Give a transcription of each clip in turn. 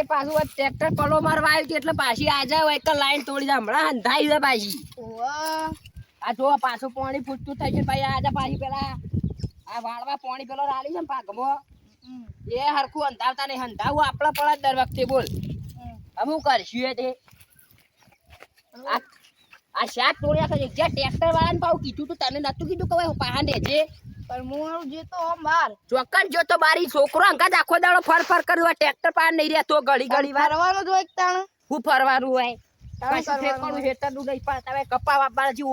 તે પાછું ટ્રેક્ટર પલો મારવા આવ્યું એટલે પાછી આજે હોય કે લાઈન તોડી જાય. હમણાં હંધાઈ જાય પાછી. આ જો પાછું પાણી ફૂટતું થઈ છે ભાઈ. આજે પાછી પેલા આ વાળવા પાણી પેલો રાલી છે ને પાકમાં. એ હરખું હંધાવતા નહીં. હંધાવું આપણા પડે દર વખતે બોલ. અમુક કરશું તે? આ શાક તોડ્યા કરે જ્યાં ટ્રેક્ટર વાળાને પાછું કીધું તું તને નતું કીધું કે ભાઈ પાહા લેજે પણ હું જેતો ચોક્કસ જો તો બારી છોકરો અંગાત આખો દાડો ફર ફર કરવા ટ્રેક્ટર પાર નહીં રહેતો ઘડી ઘડી વાર ફરવાનું જો એક તાણ? હું ફરવાનું હોય. નહીં કપા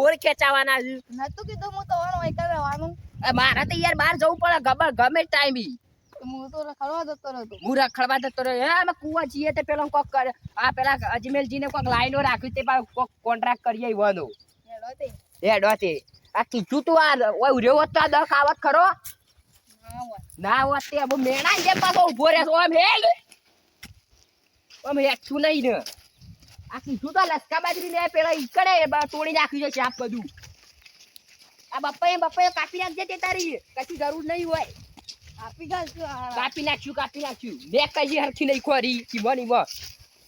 ઓર ખેંચાવાના છે. નતું કીધું હું તમારું રહેવાનું. મારે તો યાર બહાર જવું પડે ગમે ગમે ટાઈમ હું તો જતો હું રખડવા જતો રહ્યો. હે અમે કુવા જઈએ તે પેલો કોક કરે. આ પેલા અજમેરજીને કોક લાઈનો રાખ્યું તે કોક કોન્ટ્રાક્ટ કરી આવ્યો હેડો તે. હેડો તે. આ કીધું તું આ ઓય ઉર્યો હોત તો આ દખ આવત ખરો? ના હોય હોત તે હવે મેણા જે પાછો ઊભો રહેતો આમ હેલ આમ હેઠું નહીં ને આ કીધું તો લસકા બાજરી ને પેલા ઈકડે તોડી નાખ્યું છે ચાપ બધું. આ બાપા બપ્પાએ કાપી નાખજે તે તારી. કશી જરૂર નહીં હોય. કાપી નાખ્યું કાપી નાખ્યું. મેં કઈ હરખી નહીં ખોરી. કીમોની માં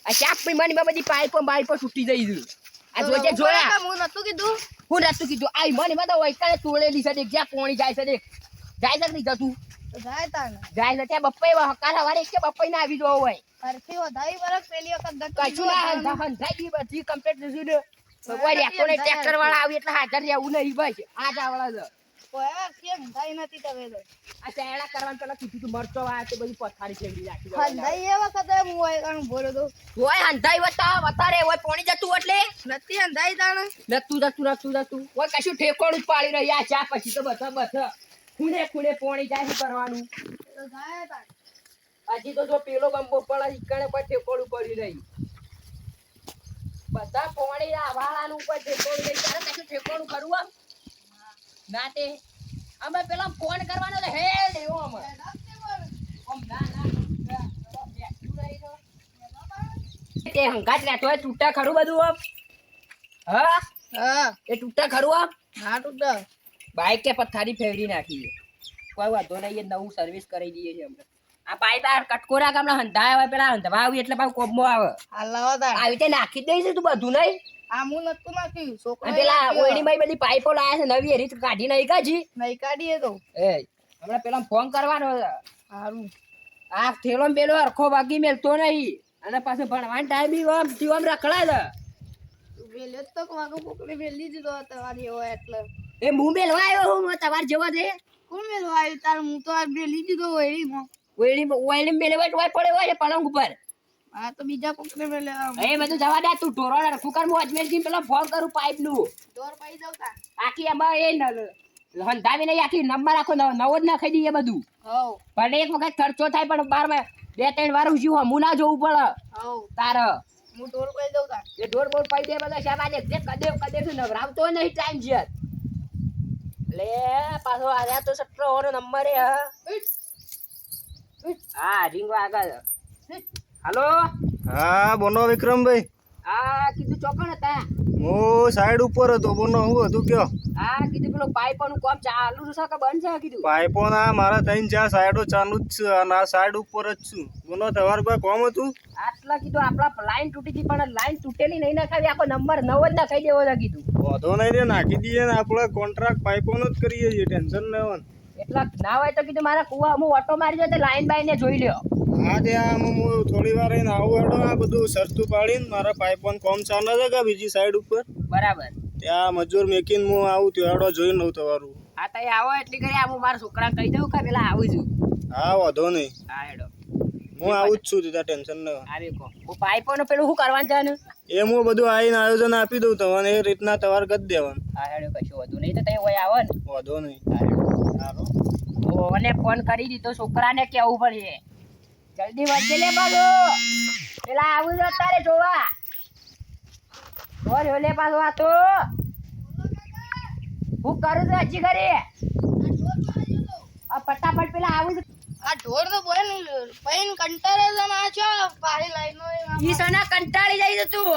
આ ચાપ પી મની બધી પાઇપો બાઈપો છૂટી જઈ છે. આ જોજે જોયા. હું નતું કીધું? હું નતું કીધું. આઈ મને મને વૈકાલે તોડેલી છે દેખ જ્યાં પોણી જાય છે દેખ. જાય છે નહીં જતું? જાય તાણ. જાય છે ત્યાં બપ્પાઈ હકાર હવારે કે બપ્પાઈ ના આવી જવો હોય. હરખી વધારી વરસ પેલી વખત કશું ના હંધાઈ ગઈ બધી complete થયું ને. તો કોઈ ટ્રેક્ટર વાળા આવી એટલે હાજર રહેવું નહીં ભાઈ. આજા વાળા આવડા કોઈ કેમ? હંધાઈ નથી તમે તો આ ચેડા કરવાનું પેલા કીધું તું મરચો વાળા તે બધી પથારી ફેરવી નાખી હંધાઈ એ વખતે હું હોય કારણ બોલો તો. હોય હંધાઈ વતા વધારે હોય પોણી જતું એટલે. નથી હંધાઈ તાણ. નતું જતું નતું જતું. હોય કશું ઠેકોડું જ પાડી રહ્યા ચા પછી તો બધા બધા. ખૂણે ખૂણે પોણી જાય કરવાનું? હજી તો જો પેલો બંબો પણ ઈકણે કોઈ ઠેકોડું પડી રહી. બધા પોણી વાળાનું કોઈ ઠેકોડું નહીં ત્યારે કશું ઠેકોડું ખરું આમ? ના તે અમે પેલા ફોન કરવાનો તો હે લેવો અમે. તો. તે હંગાત લેતો હોય તૂટા ખરું બધું આમ હા? હા. એ તૂટા ખરું આમ હા તૂટા. બાઈક કે પથારી ફેરવી નાખી કોઈ વાંધો નહીં એ નવું સર્વિસ કરી દઈએ છીએ અમે. આ પાઇપ આ કટકોરા ગામના હંધા આવે પેલા હંધવા આવી એટલે પાછું કોબમો આવે. હાલ લાવો આવી રીતે નાખી જ દઈશ તું બધું નહીં. આ હું નતું નાખ્યું. છોકરો બધી પાઇપો લાયા છે નવી રીત કાઢી નહીં કાઢી નહીં કાઢીએ તો. એ હમણાં પેલા ફોન કરવાનો સારું આ થેલો પેલો હરખો વાગી મેલતો નહીં. અને પાછું ભણવાનો ટાઈમ બી આમ જીવ આમ રખડા છે. તો વાગો પોકડી વેલી દીધો તમારી હોય એટલે. એ હું મેલવા આવ્યો હું તમારે જવા દે કોણ મેલવા આવ્યો? તાર હું તો આ વેલી દીધો ઓયડીમાં ઓયડી ઓયડી મેળવા ટોય પડે હોય પલંગ ઉપર. આ તો બીજા કોકને મેલે એ બધું જવા દે તું ઢોરો રખું કર હું અજમેરજી પેલા ફોન કરું પાઇપનું દોર પાઈ દઉં તા. આખી એમાં એ હંધાવી નહીં આખી નંબર આખો નવો જ નાખી દઈએ બધું. હવ. ભલે એક વખત ખર્ચો થાય પણ બાર બે ત્રણ વાર ઉજ્યું હમું ના જોવું પડે. હવ. તાર. હું દોર પાઈ દઉં એ ઢોર બોર પાઈ દે બધા શાબાને જે કદે કદે તું નવરાવતો નહીં ટાઈમ છે લે પાછો આવ્યા તો સટ્રો નંબર હા. હા રીંગો આગળ. હાલો? હા બોનો વિક્રમભાઈ. હા કીધું ચોકણ હતા. હું સાઈડ ઉપર હતો બોનો હું હતું કયો? હા કીધું પેલું પાઇપનું કામ ચાલુ છે કે બંધ છે કીધું? પાઇપો ના મારા ત્રણ ચાર સાઈડો ચાલુ જ છે અને આ સાઈડ ઉપર જ છું. બોનો તમારું કોઈ કોમ હતું? આટલા કીધું આપણા લાઈન તૂટી ગઈ પણ લાઈન તૂટેલી નહીં નાખાવી આખો નંબર નવ જ નાખાઈ દેવો કીધું. વધો નહીં રે નાખી દઈએ ને આપણે કોન્ટ્રાક્ટ પાઇપોનો જ કરીએ છીએ ટેન્શન ન એટલા ના હોય તો કીધું મારા કુવા હું ઓટો મારી તો લાઈન બાઈ ને જોઈ લ્યો. હા તે હું થોડી વાર એને આવું હેડો આ બધું સરતું પાડીને મારા પાઇપોન કોમ ચાલે છે કે બીજી સાઈડ ઉપર? બરાબર. ત્યાં મજૂર મેકીને હું આવું ત્યાં હેડો જોઈ લઉં તમારું. હા તો આવો એટલી કરી હું મારા છોકરા કહી દઉં કે પેલા આવું છું. હા વાંધો નહીં. હા હેડો. હું આવું જ છું તું ટેન્શન ન આવી કો હું પાઇપો નું પેલું શું કરવાનું છે ને એ હું બધું આવીને આયોજન આપી દઉં તમને એ રીતના તમારે ગત દેવાનું. હા હેડો કશું વધુ નહીં તો તઈ હોય આવો ને. વધુ નહીં. હા હેડો. સારું. તો મને ફોન કરી દીધો છોકરાને કેવું પડશે જલ્દી વચ્ચે લે બાજુ પેલા આવું જ અત્યારે જોવા. જોર લે પાછો આ તો. હું કરું છું હજી ઘરે? આ ફટાફટ પેલા આવું આ ઢોર તો બોલે નહીં પૈન કંટાળે તો ના છો પાણી લાઈનો ઈ સના કંટાળી જાય તું.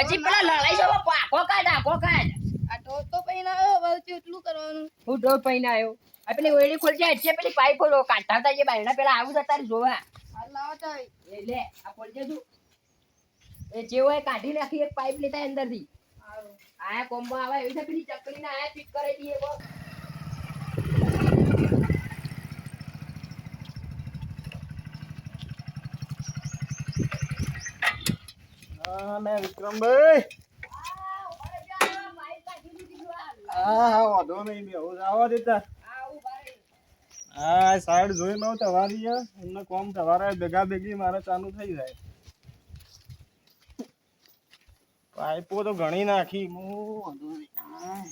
હજી પેલા લડાઈ છો પાકો કાઢ આખો કાઢ આ ઢોર તો પૈન આવ્યો બસ એટલું કરવાનું. હું ઢોર પૈન આવ્યો. આ પેલી ઓયડી ખોલજે એટલે પેલી પાઇપો કાઢતા હતા જે બાયણા પેલા આવું જતા તારે જોવા. લાવો તો. એ લે આ ખોલજે તું. એ જેવો એ કાઢી નાખી એક પાઇપ લેતા અંદરથી આયા કોમ્બો આવે એવી ચકડી ચકડી ને આયા ફિટ કરી દઈએ બસ. હા, ને વિક્રમભાઈ. હા હા, વાંધો નહીં બેહો આવા દેતા હા સાઈડ જોઈ લઉં તમારી એમને કોમ તમારે ભેગા ભેગી મારે ચાલુ થઈ જાય. પાઇપો તો ઘણી નાખી. હું વાંધો નહીં. હા.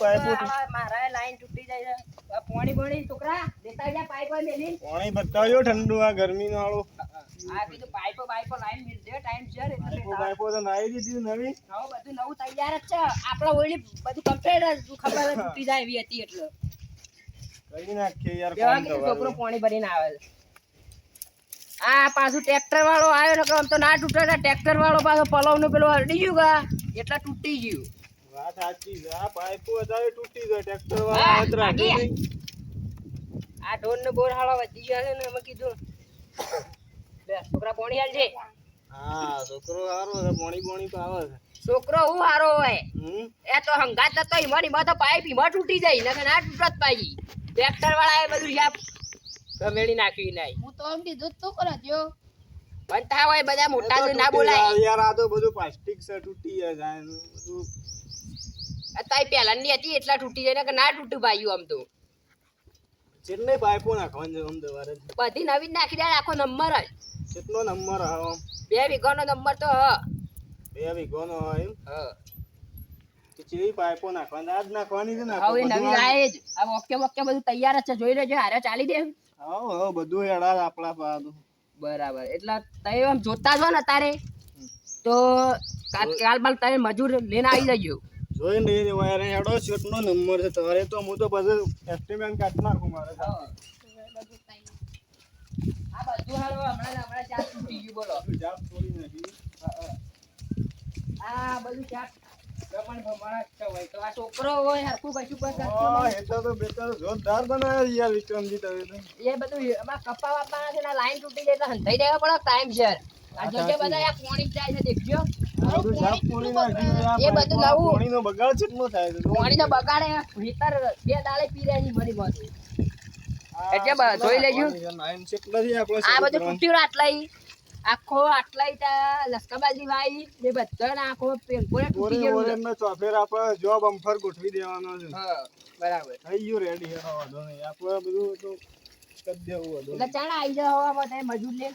પાઇપો મારા લાઈન તૂટી જાય છે. પોણી પોણી છોકરા દેતા જા પાઇપ મેલી પાણી બતાવ્યો ઠંડુ આ ગરમી વાળું આ કીધું પાઇપો પાઇપો લાઈન મિલ દે ટાઈમ છે એટલે પાઇપો પાઇપો તો નાઈ દીધી નવી. હા બધું નવું તૈયાર જ છે. આપડે ઓલી બધું કમ્પ્લીટ જ. ખબર તૂટી જાય એવી હતી એટલે. કરી નાખીએ યાર કેવા કોમ છોકરો. પાણી ભરીને આવે છે. આ પાછું ટ્રેક્ટર વાળો આવ્યો ને આમ તો ના તૂટે ટ્રેક્ટર વાળો પાછો પલવનું પેલું અડી ગયું ગા એટલે તૂટી ગયું. વાત સાચી છે. આ પાઇપો વધારે તૂટી જાય ટ્રેક્ટર વાળા. આ ઢોર નો બોર હાળો વધી ગયો છે ને અમે કીધું. છોકરા પાણી હાલ છે હા છોકરો સારો છે પોણી પોણી તો આવે છે. છોકરો હું હારો હોય? એ તો હંગાત તો ઈમાં માં તો પાઇપ ઈમાં તૂટી જાય નકર ના તૂટત પાઈ ટ્રેક્ટર વાળા એ બધું યાપ ગમેડી નાખી નાય હું તો એમ કીધું તો કરે જો. તા હોય બધા મોટા ના બોલાય. યાર આ તો બધું પ્લાસ્ટિક છે તૂટી જાય બધું અત્યારે પહેલાની હતી એટલા તૂટી જાય કે ના તૂટ્યું ભાઈઓ આમ તો. ચેન્નઈ પાઇપો નાખવાની તમારે બધી નવી નાખી દે આખો નંબર જ. કેટલો નંબર આમ? બે વીઘોનો નંબર તો હ. બે વીઘોનો હોય એમ? હ. પાઇપો નાખવાની? આજ નાખવાની છે ને હવે નવી લાય જ. આ ઓકે ઓકે બધું તૈયાર જ છે જોઈ લેજો હારે ચાલી દે હા હા બધું હેડા આપણા પાસે બરાબર. એટલે તમે આમ જોતા છો ને તારે તો કાલ બાલ તારે મજૂર લઈને આવી જજો. જોઈ નહીં એડો હેડો નો નંબર છે. તમારે તો હું તો પછી એસ્ટિમેટ કાઢી નાખું મારે. આ બધું હાલો હમણાં હમણાં ચાર તૂટી ગયું બોલો. જાપ છોડી નાખી. આ બધું ચાર. ગમણ ભમણ જ છે હોય તો આ છોકરો હોય હરખું કશું નહીં. એટલે તો બેચારો જોરદાર બનાવ્યો યાર વિક્રમજી તમે તો. એ બધું એમાં કપા વાપવાના છે ને લાઈન તૂટી જાય એટલે હંધાઈ દેવા પડે ટાઈમ છે. આ જોજે બધા આ પોણી જાય છે દેખજો. બધું જાપ છોડી નાખ્યું એ બધું નવું. પાણીનો બગાડ કેટલો થાય છે પાણી તો ભીતર બે દાડે પી રહ્યા છે મરી એટલે જોઈ લેજો. નાઈન કેટલાથી આપણે આ બધું કરવાનું? તૂટ્યું આખો આટલાઈ ત્યાં લસકાબાજી વાઈ ને બધા આખો પેલપોરે તૂટી ઓરે ગયેલું ચોફેર આપણે જોબ અમફર ગોઠવી દેવાનો છે. હા બરાબર. થઈ ગયું રેડી હેડો વાંધો નહીં. આપણે બધું તો કરી દેવું વાંધો એટલે ચાલ આવી જાવ હવામાં મજૂર લે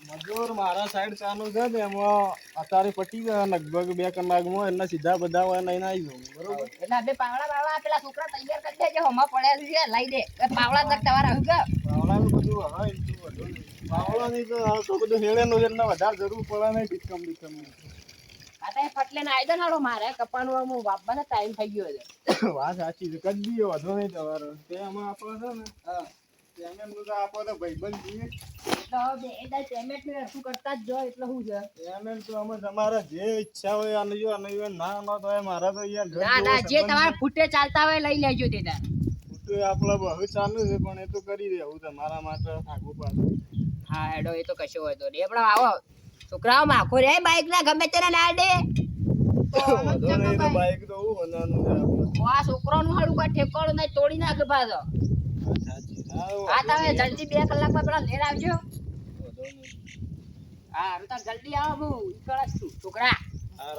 મજૂર મારા સાઈડ ચાલુ છે ને એમાં અત્યારે પટી ગયા લગભગ બે કલાકમાં એના સીધા બધા હોય લઈને આવી જાઉં બરોબર? એટલે આપણે પાવડા પાવડા પેલા છોકરા તૈયાર કરી દેજો હમણાં પડ્યા છે લઈ દે. પાવડા તક તમારે આવ્યું પાવડા નું બધું હવે પાવડા ની તો બધું હેળેનું એટલે વધારે જરૂર પડે નહીં ટીકમ ટીકમ આ ફટલે ને આવી દો નાડો મારે આમ વાપવાનો ટાઈમ થઈ ગયો છે. વાત સાચી છે કદી વાંધો નહીં તમારો. તે આમાં આપણે છે ને? હા. પેમેન્ટ તો તો ભાઈબંધ. શું કરતા જ જો એટલે શું છે? પેમેન્ટ તો અમે તમારે જે ઈચ્છા હોય આને જો ના ના તો મારા તો યાર ના ના જે સંબંધ ફૂટે ચાલતા હોય લઈ લેજો તે તાર તો આપણે બહુ ચાલુ છે પણ એ તો કરી દેવું તમારા માટે આગું પાછું હા હેડો એ તો કશો હોય તો પણ આવો છોકરાઓ માખો રે બાઈક ના ગમે તેને ના દે. બાઈક તો હું બનાવવાનું છે આ છોકરાનું હાડું કોઈ ઠેકાણું નહીં તોડી નાખે પાછો. હા, હા તમે. જલ્દી બે કલાકમાં પેલા લેર આવજો. હા હું જલ્દી આવો હું ઈકળ જ છું છોકરા. હા,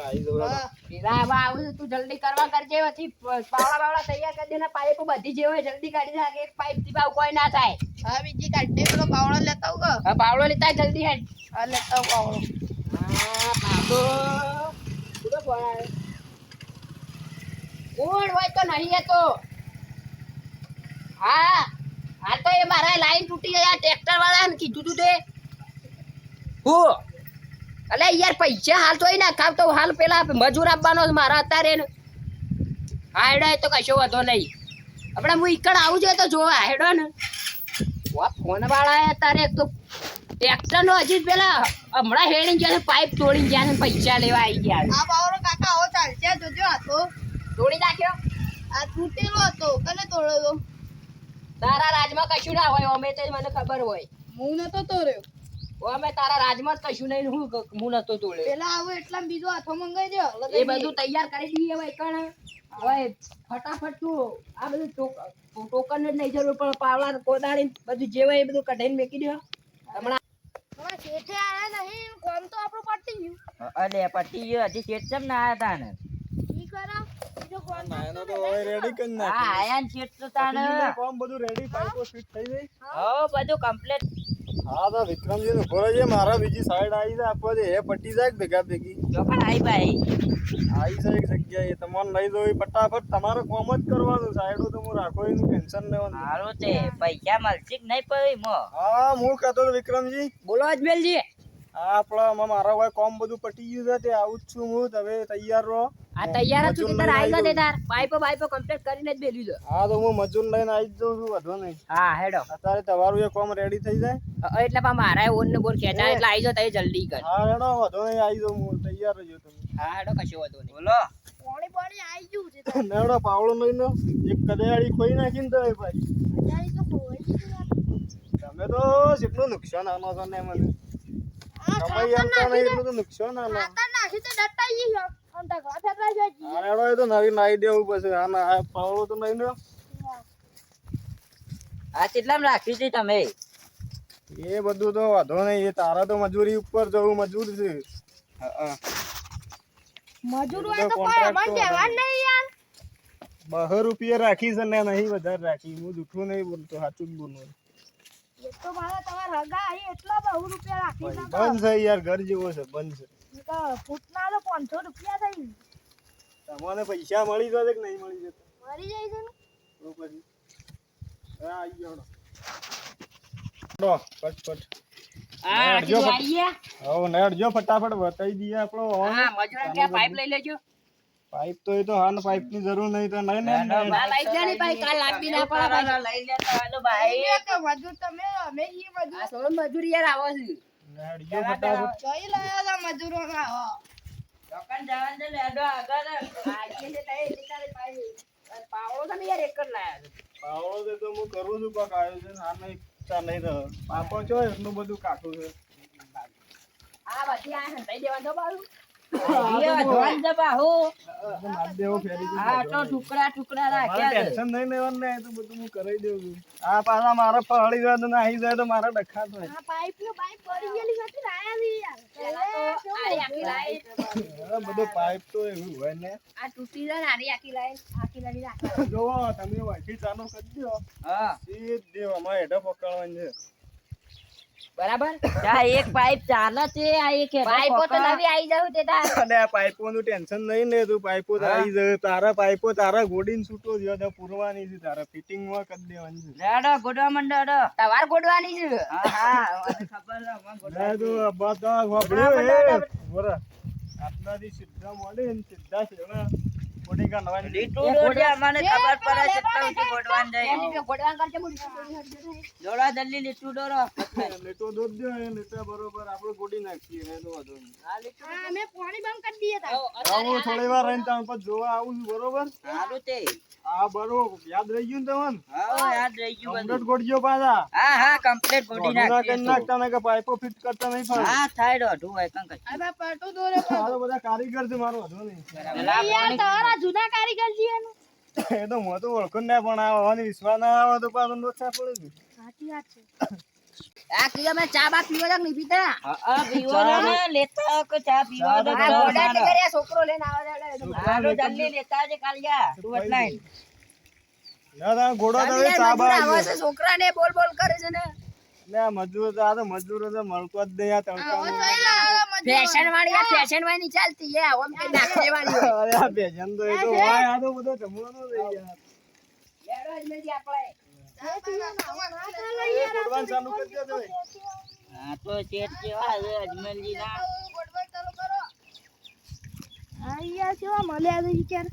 જલ્દી કરવા કરજે પાવડા બાવડા તૈયાર કરી દે પાઇપ બધી જે હોય જલ્દી કાઢી નાખે એક પાઇપથી ભાવ કોઈ ના થાય. હા બીજી કાઢી પેલો પાવડો લેતા આવું કે હવે પાવડો લેતા જલ્દી હેડ. હા લેતા આવું પાવડો. હા કોણ હોય તો નહીં એ તો. હા હા તો એ મારા લાઈન તૂટી ગયા ટ્રેક્ટર વાળા કીધું તું તે. હો? અલે યાર પૈસા હાલ તો ના ખાવ તો હાલ પેલા મજૂર આપવાનો મારા અત્યારે ને. હા એ તો કશો વાંધો નહીં. આપણે હું ઈકડ આવું જોઈએ તો જોવા હેડો ને. વા ફોન વાળા અત્યારે એક તો ટ્રેક્ટર નો હજી પેલા હમણાં હેડી ગયા ને પાઇપ તોડી ગયા ને પૈસા લેવા આવી ગયા. આ પાવડો કાકા આવો ચાલશે જોજો આ તો. તોડી નાખ્યો? આ તૂટેલો હતો કને તોડેલો તારા રાજમાં કશું ના હોય અમે તો મને ખબર હોય. હું નતો તોડ્યો. અમે તારા રાજમાં જ કશું નહીં હું હું નતો તોડ્યો. પેલા આવો એટલા બીજો હાથો મંગાઈ દો એ બધું તૈયાર કરી દઈએ ભાઈ કણ હવે ફટાફટ તું આ બધું ટોકન જ નહીં જરૂર પણ પાવલા કોદાળી બધું જે હોય એ બધું કઢાઈને મેકી દો હમણાં હવે શેઠે આયા નહીં કોમ તો આપણું પટી ગયું. અલે પટી ગયો હજી શેઠ કેમ ના આયા તાને? ઈ કરાવ વિક્રમજી નું આવી જાય એ પટી લઈ દો ફટાફટ તમારે કોમ જ કરવાનું સાઈડો તો ટેન્શન લેવાનું હારું તે પૈસા મળશે કે નહીં પડી હા હું વિક્રમજી. બોલો આપણા મારા ભાઈ કોમ બધું પટી ગયું છે તે આવું જ છું હું. તમે તૈયાર રહો. આ તૈયાર જ છું કે આવી ગયો તાર? પાઇપો પાઇપો કમ્પ્લીટ કરીને જ બેલી દો હા તો હું મજૂર લઈને આવી જ જાઉં છું વધુ નહીં. હા હેડો. અત્યારે તમારું એ કોમ રેડી થઈ જાય? એટલે પા મારા ઓન ને બોર ખેંચા એટલે આવી જાઓ તઈ જલ્દી કર. હા હેડો વધુ નહીં આવી જાઉં હું. તૈયાર રહેજો તમે. હા હેડો કશો વાંધો નહીં. બોલો. પાણી પાણી આવી ગયું છે તાર. નેવડો લઈને એક કદેવાળી ખોઈ નાખીને તમે ભાઈ. તો. તમે તો જેટલું નુકસાન આનો છો ને મને. રાખી છે તમે? એ બધું તો વાંધો નહીં. એ તારા તો મજૂરી ઉપર જવું મજૂર છે. મજૂર હોય તો નહીં યાર. બહો રૂપિયા રાખી છે ને નહીં વધારે રાખી. હું જૂઠું નહીં બોલતો સાચું જ બોલું. તો મારા તમારા રગા અહીં એટલા બહુ રૂપિયા રાખી નાખો. બંધ છે યાર ઘર જેવો છે બંધ છે. ફૂટના તો 500 રૂપિયા થઈ તમને પૈસા મળી જશે કે નહીં મળી જશે? મળી જાય છે ને? તો પછી. હા આવી ગયો ફટાફટ. બતાવી દઈએ આપણો. હા મજૂર કે પાઇપ લઈ લેજો. પાઇપ તો એ તો હાન પાઇપની જરૂર નહીં તો નહીં ને હા લઈ જા ને ભાઈ કાલ લાંબી ના પડે ભાઈ. લઈ લે તો હાલો ભાઈ. એ તો મજૂર તમે અમે ઈ મજૂર. આ સોળ મજૂરી યાર આવો છે. નેડજો ફટાફટ. જોઈ લાયા લા મજૂરો ના હો. દુકાન જવાન દે લેડો આગળ. આજે છે તઈ તારે પાઇપ પાવડો તમે યાર એક જ લાયા છે. પાવડો તો તો હું કરું છું કાંક છે હા નહીં ચા નહીં રહે પાપો છો એટલું બધું કાઠું છે. આ બધી આ હંતાઈ દેવા દો બારું એ અધવાન છે બાહુ માર દેવો ફેરી ગયું આ તો ટુકડા ટુકડા રાખ્યા છે. ટેન્શન નહીં લેવાનું ને તો બધું હું કરાવી દઉં આ પાછા મારા પહાડી જાય તો ના જાય તો મારા ડખા થાય. પાઇપ નો પાઇપ પડી ગયેલી હતી લાયા છે યાર. આરી આખી લાઈન. હવે બધો પાઇપ તો એવું હોય ને? આ તૂટી જાય ને આરી આખી લાઈન. આખી લાઈન રાખી. જોવો તમે વાંચી ચાલુ કરી દો હા. સીધી હેઠળ પકડવાની છે. બરાબર? આ એક પાઇપ ચાલે છે આ એક પાઇપો તો. નવી આવી જાવ તે તાર. અને આ પાઇપો નું ટેન્શન નહીં ને તું પાઇપો આવી જાય. તારા પાઇપો તારા ગોડીને છૂટો જો તો પૂરવાની છે તારા ફિટિંગમાં કરી દેવાની છે. લેડો ગોડવા મંડો. તમાર ગોડવાની છે. હા હા ખબર છે, મને ગોડવા ના તો બધા એ બોરા આટલાથી સીધા મળે ને સીધા સુધી થોડી હા અમે પાણી બંધ કરી દઈએ તા હા, હું થોડી વાર રહીને તાર જોવા આવું બરોબર? યાદ રહી ગયું તમને? યાદ રહી ગયું. કમ્પ્લીટ પાછા. હા, ગોડી. નાખતા કે પાઇપો ફિટ કરતા નહીં ફાવે. હા, થાય હોય, દોરે બધા કારીગર છે મારો વાંધો નહીં. જૂના કારીગર છીએ ને એ તો હું તો ઓળખું ના પણ આ હોવાની વિશ્વાસ ના આવે તો પાછો લોચા પડે છે સાચી વાત છે આ કીધું અમે ચા બા પીવો જાક નહીં પીતા હા, પીવો ને ને, લેતા કે ચા પીવો તો આ ગોડા મારો. કર્યા છોકરો લઈને આવે હાલો, જલ્દી લેતા જે કાલિયા. તું બદલાઈ. ના ના ગોળો તો ચા મજૂર આવે છે છોકરાને બોલ બોલ કરે છે ને એટલે મજૂર તો આ તો મજૂર તો મળતો જ નહીં આ. ફેશન વાળી આ ફેશન વાળી ચાલતી હે ઓમ કે નાખે વાળી. અરે આ ફેશન તો એ તો હોય આ તો બધો જમવાનો રહી ગયા લેડો જ મેજી આપણે. ગોળવાનું ચાલુ કરી દે હા, તો શેઠ કેવા છે અજમેરજીના? આ આયા કેવા મળ્યા છે યાર